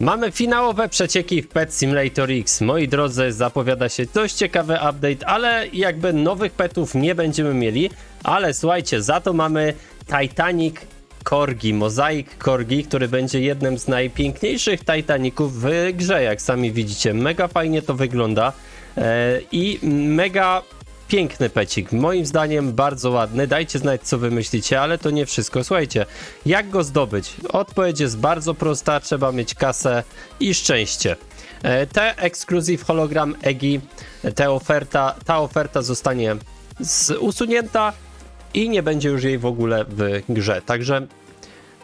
Mamy finałowe przecieki w Pet Simulator X. Moi drodzy, zapowiada się dość ciekawy update, ale jakby nowych petów nie będziemy mieli. Ale słuchajcie, za to mamy Titanic Corgi, Mozaik Corgi, który będzie jednym z najpiękniejszych Titaników w grze, jak sami widzicie. Mega fajnie to wygląda e, i mega piękny pecik. Moim zdaniem bardzo ładny. Dajcie znać, co wy myślicie, ale to nie wszystko. Słuchajcie, jak go zdobyć? Odpowiedź jest bardzo prosta. Trzeba mieć kasę i szczęście. E, Te Exclusive Hologram EGI, te oferta, ta oferta zostanie usunięta i nie będzie już jej w ogóle w grze. Także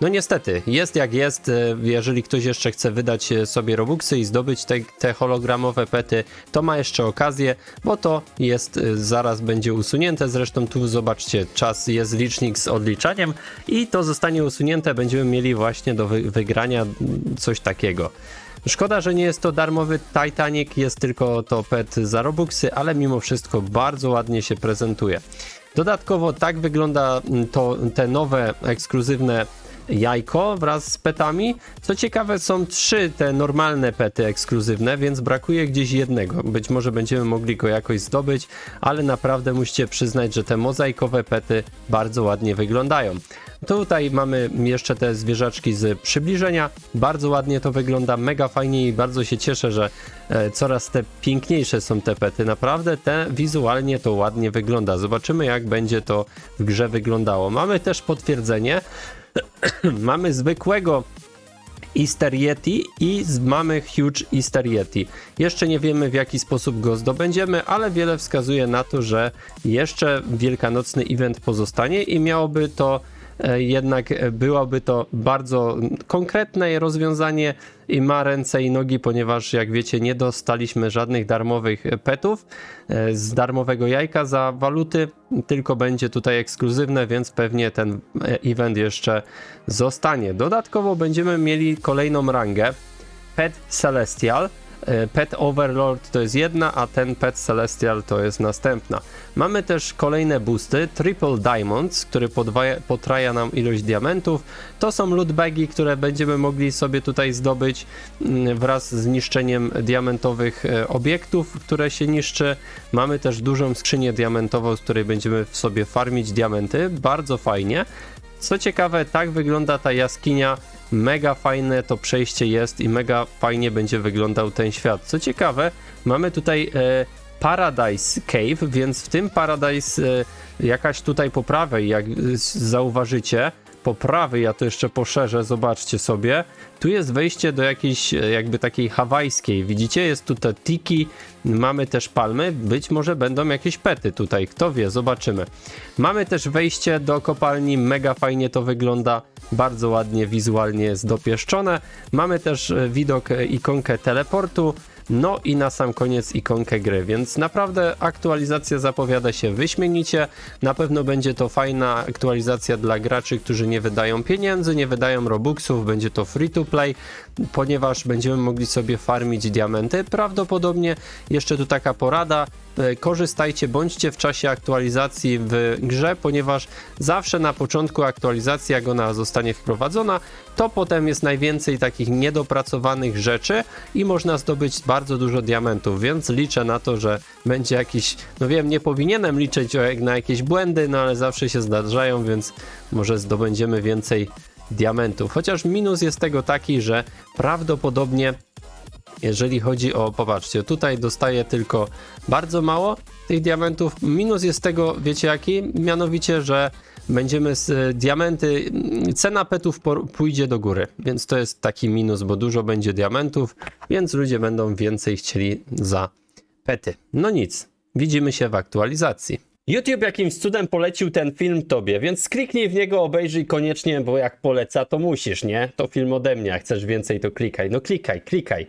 no niestety, jest jak jest. E, Jeżeli ktoś jeszcze chce wydać e, sobie Robuxy i zdobyć te, te hologramowe pety, to ma jeszcze okazję, bo to jest, e, zaraz będzie usunięte. Zresztą tu zobaczcie, czas jest licznik z odliczaniem i to zostanie usunięte. Będziemy mieli właśnie do wy, wygrania coś takiego. Szkoda, że nie jest to darmowy Titanic, jest tylko to pet za Robuxy, ale mimo wszystko bardzo ładnie się prezentuje. Dodatkowo tak wygląda to, te nowe ekskluzywne jajko wraz z petami. Co ciekawe, są trzy te normalne pety ekskluzywne, więc brakuje gdzieś jednego. Być może będziemy mogli go jakoś zdobyć, ale naprawdę musicie przyznać, że te mozaikowe pety bardzo ładnie wyglądają. Tutaj mamy jeszcze te zwierzaczki z przybliżenia. Bardzo ładnie to wygląda, mega fajnie i bardzo się cieszę, że e, coraz te piękniejsze są te pety. Naprawdę te wizualnie to ładnie wygląda. Zobaczymy jak będzie to w grze wyglądało. Mamy też potwierdzenie. mamy zwykłego Easter Yeti i mamy Huge Easter Yeti. Jeszcze nie wiemy w jaki sposób go zdobędziemy, ale wiele wskazuje na to, że jeszcze wielkanocny event pozostanie i miałoby to jednak e, byłoby to bardzo konkretne rozwiązanie i ma ręce i nogi, ponieważ jak wiecie nie dostaliśmy żadnych darmowych petów e, z darmowego jajka za waluty, tylko będzie tutaj ekskluzywne, więc pewnie ten e, event jeszcze zostanie. Dodatkowo będziemy mieli kolejną rangę Pet Celestial. E, Pet Overlord to jest jedna, a ten Pet Celestial to jest następna. Mamy też kolejne boosty, Triple Diamonds, który podwaja, potraja nam ilość diamentów. To są lootbagi, które będziemy mogli sobie tutaj zdobyć mm, wraz z niszczeniem diamentowych e, obiektów, które się niszczy. Mamy też dużą skrzynię diamentową, z której będziemy w sobie farmić diamenty. Bardzo fajnie. Co ciekawe, tak wygląda ta jaskinia. Mega fajne to przejście jest i mega fajnie będzie wyglądał ten świat. Co ciekawe, mamy tutaj e, Paradise Cave, więc w tym Paradise e, jakaś tutaj po prawej, jak zauważycie, po prawej, ja to jeszcze poszerzę, zobaczcie sobie. Tu jest wejście do jakiejś jakby takiej hawajskiej. Widzicie, jest tutaj tiki, mamy też palmy, być może będą jakieś pety tutaj, kto wie, zobaczymy. Mamy też wejście do kopalni, mega fajnie to wygląda, bardzo ładnie wizualnie jest dopieszczone. Mamy też e, widok, e, ikonkę teleportu, no i na sam koniec ikonkę gry, więc naprawdę aktualizacja zapowiada się wyśmienicie. Na pewno będzie to fajna aktualizacja dla graczy, którzy nie wydają pieniędzy, nie wydają robuxów, będzie to free to play, ponieważ będziemy mogli sobie farmić diamenty. Prawdopodobnie jeszcze tu taka porada, e, korzystajcie, bądźcie w czasie aktualizacji w grze, ponieważ zawsze na początku aktualizacji, jak ona zostanie wprowadzona, to potem jest najwięcej takich niedopracowanych rzeczy i można zdobyć dużo diamentów, więc liczę na to, że będzie jakiś, no wiem, nie powinienem liczyć na jakieś błędy, no ale zawsze się zdarzają, więc może zdobędziemy więcej diamentów. Chociaż minus jest tego taki, że prawdopodobnie jeżeli chodzi o, popatrzcie, tutaj dostaję tylko bardzo mało tych diamentów. Minus jest tego, wiecie jaki? Mianowicie, że będziemy z e, diamenty, mm, cena petów pójdzie do góry, więc to jest taki minus, bo dużo będzie diamentów, więc ludzie będą więcej chcieli za pety. No nic, widzimy się w aktualizacji. YouTube jakimś cudem polecił ten film tobie, więc kliknij w niego, obejrzyj koniecznie, bo jak poleca, to musisz, nie? To film ode mnie, jak chcesz więcej, to klikaj. No klikaj, klikaj.